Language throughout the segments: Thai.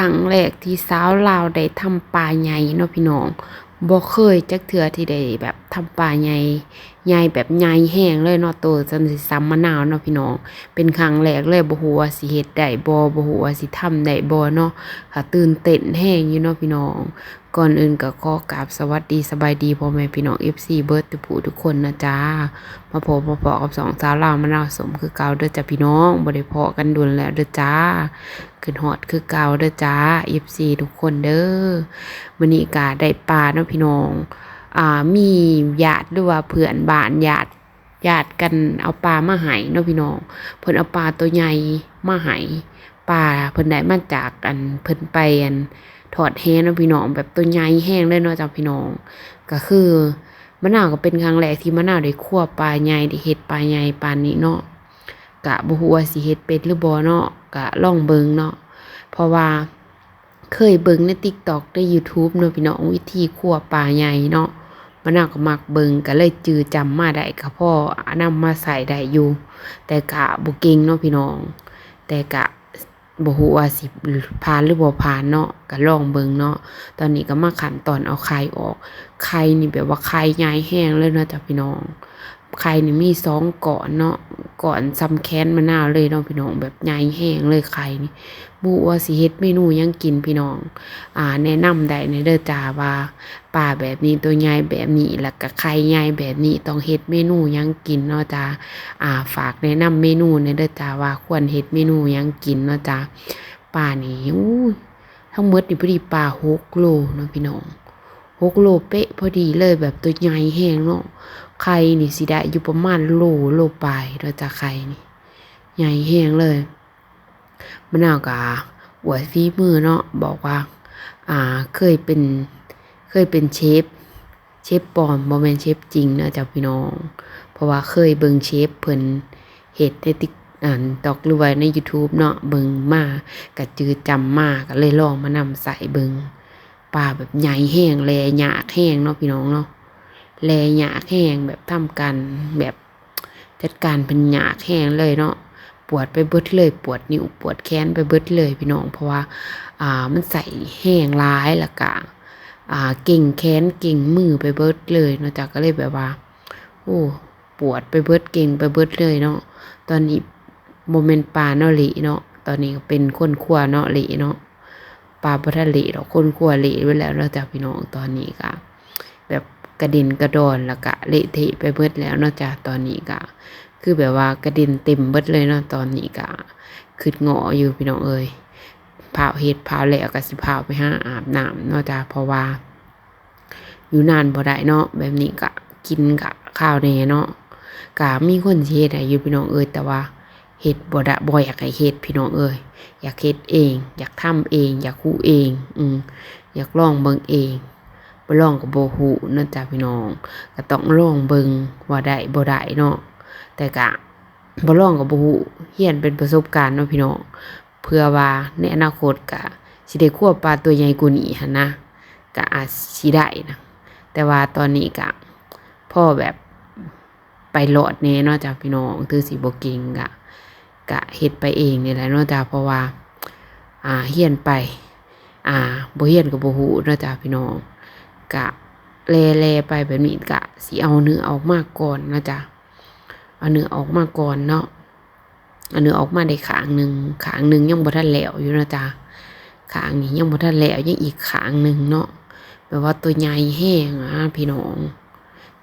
รั้งแรกที่สาวลาวได้ทำปลาใหญ่เนาะพี่น้องบ่เคยจักเทื่อที่ได้แบบทำปลาใหญ่ ใหญ่แบบใหญ่แห้งเลยเนาะโตจนสิซ้ำมะนาวเนาะพี่น้อง เป็นครั้งแรกเลยบ่ฮู้ว่าสิเฮ็ดได้บ่บ่ฮู้ว่าสิทำได้บ่เนาะค่ะตื่นเต้นแห้งอยู่เนาะพี่น้อง ก่อนอื่นก็ขอกราบสวัสดีสบายดีพ่อแม่พี่น้อง FC เบิร์ดทุกผู้ทุกคนนะจ๊ะมาพบมาพอกับสองสาวลาวมะนาวสมคือเก่าเด้อจ้ะพี่น้องบ่ได้พอกันดุนแล้วเด้อจ้าขึ้นฮอดคือเก่าเด้อจ้า FC ทุกคนเด้อมื้อนี้ก็ได้ปลาเนาะพี่น้อง มีญาติหรือว่าเพื่อนบ้านญาติญาติกันเอาปลามาให้เนาะพี่น้องเพิ่นเอาปลาตัวใหญ่มาให้ปลาเพิ่นได้มาจากอันเพิ่นไปอันถอดแฮเนาะพี่น้องแบบตัวใหญ่แห้งเลยเนาะจ้าพี่น้อง ก็คือมะนาวก็เป็นครั้งแรกที่มะนาวได้คั่วปลาใหญ่ได้เฮ็ดปลาใหญ่ปลานนี้เนาะกะบ่ฮู้ว่าสิเฮ็ดเป็นหรือบ่เนาะกะลองเบิ่งเนาะเพราะว่าเคยเบิ่งใน TikTok ใน YouTube เนาะพี่น้องวิธีคั่วปลาใหญ่เนาะะนาวก็มักเบิงก็เลยจือจำมาได้ก็พ่อนำมาใส่ได้อยู่ แต่กะบ่เก่งเนาะพี่น้อง แต่กะบ่ฮู้ว่าสิผ่านหรือบ่ผ่านเนาะก็ลองเบิ่งเนาะตอนนี้ก็มาขั้นตอนเอาไข่ออกไข่นี่แบบว่าไข่ใหญ่แห้งเลยเนาะจ้ะพี่น้อง ไข่นี่มีสองก่อนเนาะก่อนซ้ำแค้นมะนาวเลยเนาะพี่น้องแบบใหญ่แห้งเลยไข่นี่บูว่าสิเฮ็ดเมนูยังกินพี่น้อง อ่า แนะนำได้ในเด้อจ้าว่าปลาแบบนี้ตัวใหญ่แบบนี้แล้วก็ไข่ใหญ่แบบนี้ต้องเฮ็ดเมนูยังกินเนาะจ้าอ่า ฝากแนะนำเมนูในเด้อจ้าว่าควรเฮ็ดเมนูยังกินเนาะจ้าปลานี่อู้ทั้งหมดนี่พอดีปลาหกโลเนาะพี่น้องหกโลเป๊ะพอดีเลยแบบตัวใหญ่แห้งเนาะ ไข่นี่สิได้อยู่ประมาณโลโลปลายเราจะไข่นี่ ใหญ่แห้งเลยมะนาวกาอวดฝีมือเนาะบอกว่า อ่าเคยเป็นเคยเป็นเชฟเชฟปลอมบ่แม่นเชฟจริงเนาะจ้ะพี่น้อง เพราะว่าเคยเบิ่งเชฟเพิ่นเฮ็ดในติ๊กอ่านตอกหรือว่าใน YouTube เนาะเบิ่งมาก็จือจำมาก็เลยลองมานำใส่เบิ่งปลาแบบใหญ่แห้งแลหยากแห้งเนาะพี่น้องเนาะ แลหยาแห้งแบบทำกันแบบจัดการเป็นหยาแห้งเลยเนาะปวดไปเบิดเลย ปวดนิ้วปวดแขนไปเบิดเลยพี่น้อง เพราะว่าอ่ามันใส่แห้งร้ายล้วก็อ่าเก่งแขนเก่งมือไปเบิดเลยเนาะจากก็เลยแบบว่า โอ้ปวดไปเบิดเก่งไปเบิดเลยเนาะตอนนี้โมเมนต์ปลาเนาะหลีเนาะตอนนี้เป็นคนขัวเนาะหลีเนาะปลาพัทะเลดอกคนขัวเละไว้แล้วเราจะพี่น้องตอนนี้ก็แบบ กระเด็นกระดอนแล้วก็เละเทะไปเบิดแล้วเนาะจ้ะตอนนี้ก็คือแบบว่ากระเด็นเต็มเบิดเลยเนาะตอนนี้ก็ขึ้นงออยู่พี่น้องเอ้ยเผาเห็ดเผาแล้วก็สิเผาไปห้าอาบน้ำเนาะจ้ะเพราะว่า อยู่นานบ่ได้เนาะแบบนี้ก็กินกะข้าวแน่เนาะก็มีคนเฮ็ดให้อยู่พี่น้องเอ้ยแต่ว่าเฮ็ดบ่ได้บ่อยากให้เฮ็ดพี่น้องเอ้ยอยากเฮ็ดเอง อยากทำเอง อยากคูเอง อืมอยากลองเบิ่งเอง บ่ลองก็บ่ฮู้เนาะจ้ะพี่น้องก็ต้องลองเบิ่งว่าได้บ่ได้เนาะแต่ก็บ่ลองก็บ่ฮู้เรียนเป็นประสบการณ์เนาะพี่น้องเพื่อว่าในอนาคตก็สิได้ควบปลาตัวใหญ่กว่านี้หั่นนะก็อาจสิได้นะ แต่ว่าตอนนี้ก็พ่อแบบไปโลดแน่เนาะจ้ะพี่น้องถือสิบ่เก่งก็กะเฮ็ดไปเองนี่แหละเนาะจ้ะเพราะว่า อ่าเฮียนไป อ่าบ่เฮียนก็บ่ฮู้เนาะจ้ะพี่น้อง กะแลๆไปแบบนี้กะสิเอาเนื้อออกมาก่อนนะจ้ะเอาเนื้อออกมาก่อนเนาะเอาเนื้อออกมาได้ขางหนึ่งขางหนึ่งยังบ่ทันแล้วอยู่นะจ้ะขางนี้ยังบ่ทันแล้วยังอีกขางหนึ่งเนาะแบบว่าตัวใหญ่แห้งอะพี่น้อง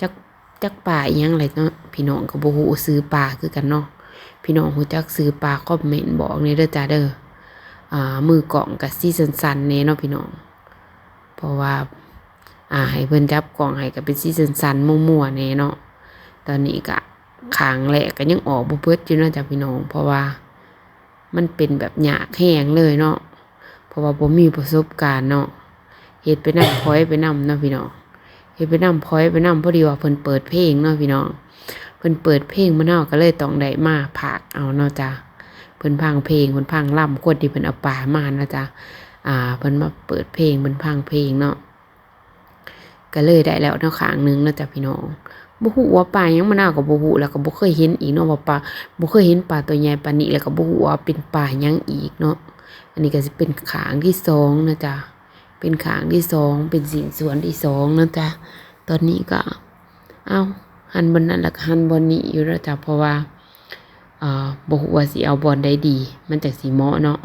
จักจักปลาอีหยังไรเนาะพี่น้องก็บ่ฮู้ซื้อปลาคือกันเนาะพี่น้องหูจักซื้อปลาคอมเมนต์บอกในเด้อจ้าเด้ออ่ามือกล่องกับซีสันๆเน่เนาะพี่น้อง เพราะว่า อ่าให้เพิ่นจับกล่องให้กับเป็นซีสันๆมั่วๆเน่เนาะตอนนี้ก็ขางแหลกก็ยังออกบ่เบิดอยู่เนาะจ้าพี่น้อง เพราะว่ามันเป็นแบบหยาแห้งเลยเนาะเพราะว่าบ่มีประสบการณ์เนาะเฮ็ดไปนำพอยไปนำเนาะพี่น้องเฮ็ดไปนำพอยไปนำพอดีว่าเพิ่นเปิดเพลงเนาะพี่น้องเพิ่นเปิดเพลงมะนาวก็เลยต้องได้มาผากเอาเนาะจ้ะเพิ่นพังเพลงเพิ่นพังล่ำคนที่เพิ่นเอาป่ามานะจ้ะอ่าเพิ่นมาเปิดเพลงเพิ่นพังเพลงเนาะ ก็เลยได้แล้วเนาะข้างหนึงเนาะจ้ะพี่น้องบ่ฮู้ว่าปลายังมะนน่าก็บ่ฮู้แล้วก็บ่เคยเห็นอีกเนาะว่าปลาบ่เคยเห็นปลาตัวใหญ่ปานนี้แล้วก็บ่ฮู้ว่าเป็นปลายังอีกเนาะอันนี้ก็สิเป็นขางที่สองนะจ๊ะเป็นขางที่สองเป็นสินส่วนที่สองนะจ๊ะตอนนี้ก็เอาหันบนนั้นแล้วก็หันบนนี้อยู่แล้วจ้ะเพราะว่าอ่าบ่ฮู้ว่าสิเอาบอลได้ดี มันจักสิเหมาะเนาะ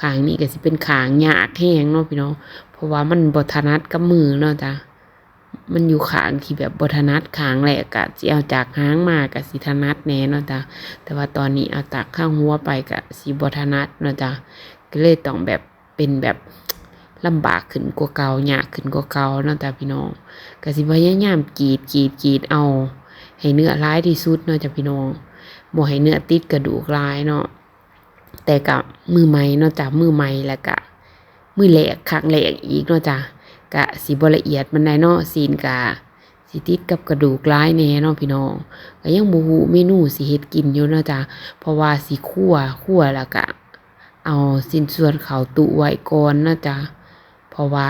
ขางนี้ก็สิเป็นขางยากแฮงเนาะพี่น้องเพราะว่ามันบ่ถนัดกับมือเนาะจ้ะ มันอยู่ขางที่แบบบ่ถนัดขางแรกก็สิเอาจากหางมาก็สิถนัดแน่เนาะจ้ะแต่ว่าตอนนี้เอาจากข้างหัวไปก็สิบ่ถนัดเนาะจ้ะก็เลยต้องแบบเป็นแบบลำบากขึ้นกว่าเก่ายากขึ้นกว่าเก่าเนาะจ้ะพี่น้องก็สิพยายามกรีดกรีดกรีดเอา ให้เนื้อร้ายที่สุดเนาะจ้ะพี่น้องบ่ให้เนื้อติดกระดูกร้ายเนาะแต่กับมือใหม่เนาะจ้ะมือใหม่แล้วก็มือแหลกครั้งแหลกอีกเนาะจ้ะ กะสิบ่ละเอียดมันได้เนาะซีนกะสิติดกับกระดูกร้ายแน่เนาะพี่น้องก็ยังบ่ฮู้เมนูสิเฮ็ดกินอยู่เนาะจ้ะเพราะว่าสิคั่วคั่วแล้วก็เอาสินส่วนเขาตู้ไว้ก่อนเนาะจ้ะเพราะว่า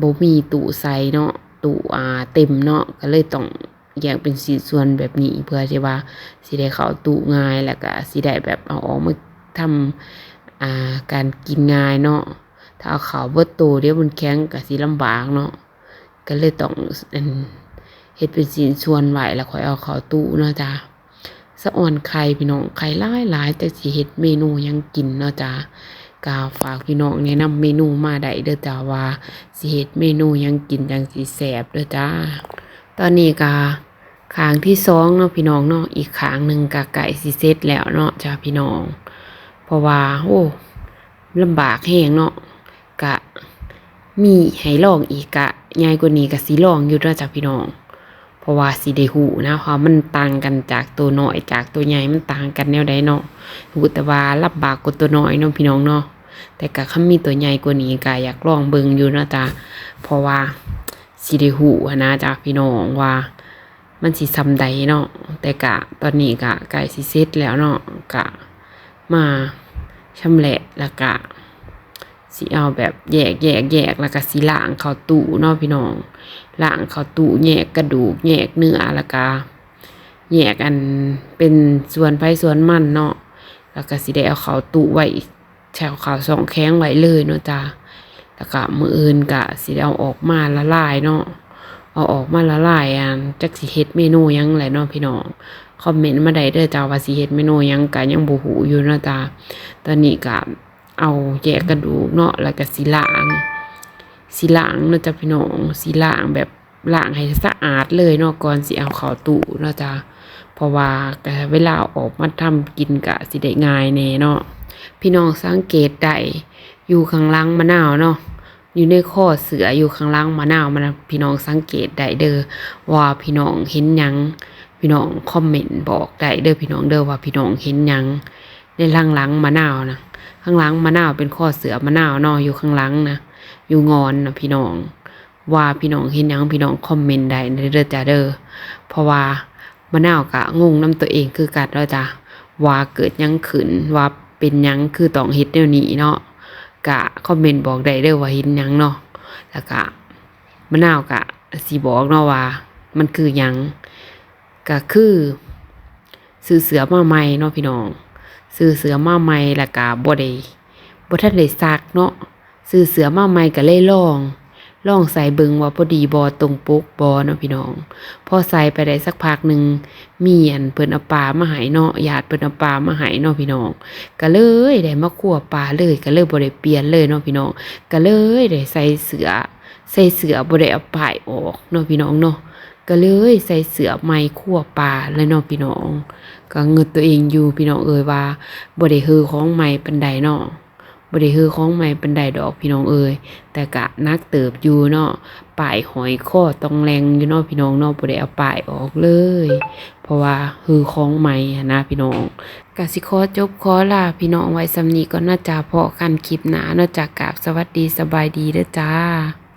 บ่มีตู้ใส่เนาะตู้อ่าเต็มเนาะก็เลยต้องแยกเป็นสีส่วนแบบนี้เพื่อที่ว่าสิได้เขาตู้ง่ายแล้วก็สิได้แบบเอาออกมาทำอ่าการกินง่ายเนาะ ถ้าเอาขาเบิดตู้เดี๋ยวมันแข็งก็สิลำบากเนาะก็เลยต้องเฮ็ดเป็นสีส่วนไหวแล้วค่อยเอาเขาตู้เนาะจ้ะสะอ่อนไข่พี่น้องไข่หลายหลายแต่สิเฮ็ดเมนูยังกินเนาะจ้ะก็ฝากพี่น้องแนะนำเมนูมาได้เด้อจ้าว่าสิเฮ็ดเมนูยังกินจังสิแซ่บเด้อจ้า ตอนนี้ก็ขางที่สองเนาะพี่น้องเนาะอีกขางหนึ่งก็ไก่สิเสร็จแล้วเนาะจ้าพี่น้อง เพราะว่าโอ้ลำบากแฮงเนาะ กะ มีให้ลองอีกกะใหญ่กว่านี้ก็สิลองอยู่ด้อจ้าพี่น้อง เพราะว่าสิได้หูนะเพราะมันต่างกันจากตัวน้อยจากตัวใหญ่มันต่างกันแนวใดเนาะหูแต่ว่าลำบากกว่าตัวน้อยเนาะพี่น้องเนาะแต่ก็คันมีตัวใหญ่กว่านี้ก็อยากลองเบิ่งอยู่นะจ้ะเพราะว่าสิได้หูนะจ้ะพี่น้องว่ามันสิซำใดเนาะแต่กะตอนนี้กะใกล้สิเสร็จแล้วเนาะกะมาชำแหละแล้วกะ สิเอาแบบแยกแยกแยกแล้วก็สิล้างเข้าตู้เนาะพี่น้องล้างเข้าตู้แยกกระดูกแยกเนื้อแล้วก็แยกอันเป็นส่วนไผส่วนมันเนาะแล้วก็สิได้เอาเข้าตู้ไว้แถวขาวสองแข้งไว้เลยเนาะจ้าแล้วก็มืออื่นกะสิเอาออกมาละลายเนาะเอาออกมาละลายอันจักสิเฮ็ดเมนูยังแหละเนาะพี่น้องคอมเมนต์มาได้เด้อจ้าว่าสิเฮ็ดเมนูยังกะยังบ่ฮู้อยู่เนาะจ้าตอนนี้ก็ เอาแยกกระดูกเนาะแล้วก็สิล้างสิล้างเนาะจ้าพี่น้องสิล้างแบบล้างให้สะอาดเลยเนาะก่อนสิเอาเข้าตู้เนาะจ้าเพราะว่าเวลาออกมาทำกินกะสิได้ง่ายแน่เนาะพี่น้องสังเกตได้อยู่ข้างหล่างมะนาวเนาะอยู่ในข้อเสืออยู่ข้างหล่างมะนาวมันพี่น้องสังเกตได้เด้อว่าพี่น้องเห็นยังพี่น้องคอมเมนต์บอกได้เด้อพี่น้องเด้อว่าพี่น้องเห็นยังในข้างหลังมะนาวนะ ข้างหลังมะนาวเป็นข้อเสือมะนาวนาะอยู่ข้างหลังนะอยู่งอนนะพี่น้อง ว่าพี่น้องเห็นยังพี่น้องคอมเมนต์ได้ในเด้อจ้าเด้อเพราะว่ามะนาวกะงงน้ำตัวเองคือกันแล้วจ้ะว่าเกิดยังขึ้นว่าเป็นยังคือต้องเฮ็ดแนวนี้เนาะกะคอมเมนต์บอกได้เด้อว่าเห็นยังเนาะแล้วก็มะนาวกะสิบอกเนาะว่า มันคือยังก็คือซื้อเสือมาใหม่เนาะพี่น้อง ซื้อเสือมาใหม่ล้วก็บ่ได้บ่ทันได้ซักเนาะซื้อเสือมาใหม่ก็เลยลองลองใส่เบิงว่าพอดีบอตรงปุกบอเนาะพี่น้อง พอใส่ไปได้สักพักหนึ่งมีอันเพิ่นเอาปลามาให้เนาะญาติเพิ่นเอาปลามาให้เนาะพี่น้อง ก็เลยได้มาคั่วปลาเลยก็เลยบ่ได้เปลี่ยนเลยเนาะพี่น้อง ก็เลยได้ใส่เสือใส่เสือบ่ได้เอาป้ายออกเนาะพี่น้องเนาะ ก็เลยใส่เสื้อไม้คั่วปลาเลยเนาะพี่น้อง ก็เงินตัวเองอยู่พี่น้องเอ่ยว่าบ่ได้ฮือของใหม่ปานใดเนาะบ่ได้ฮือของใหม่ปานใดดอกพี่น้องเอ่ยแต่กะนักเติบอยู่เนาะป้ายหอยข้อตองแรงอยู่เนาะพี่น้องเนาะบ่ได้เอาป้ายออกเลย เพราะว่าฮือของใหม่หั้นะพี่น้องกสิขอจบขอลาพี่น้องไว้สำนีก็น่าจะพอกันคลิปหนาเนาะจากกาบสวัสดีสบายดีเด้อจ้า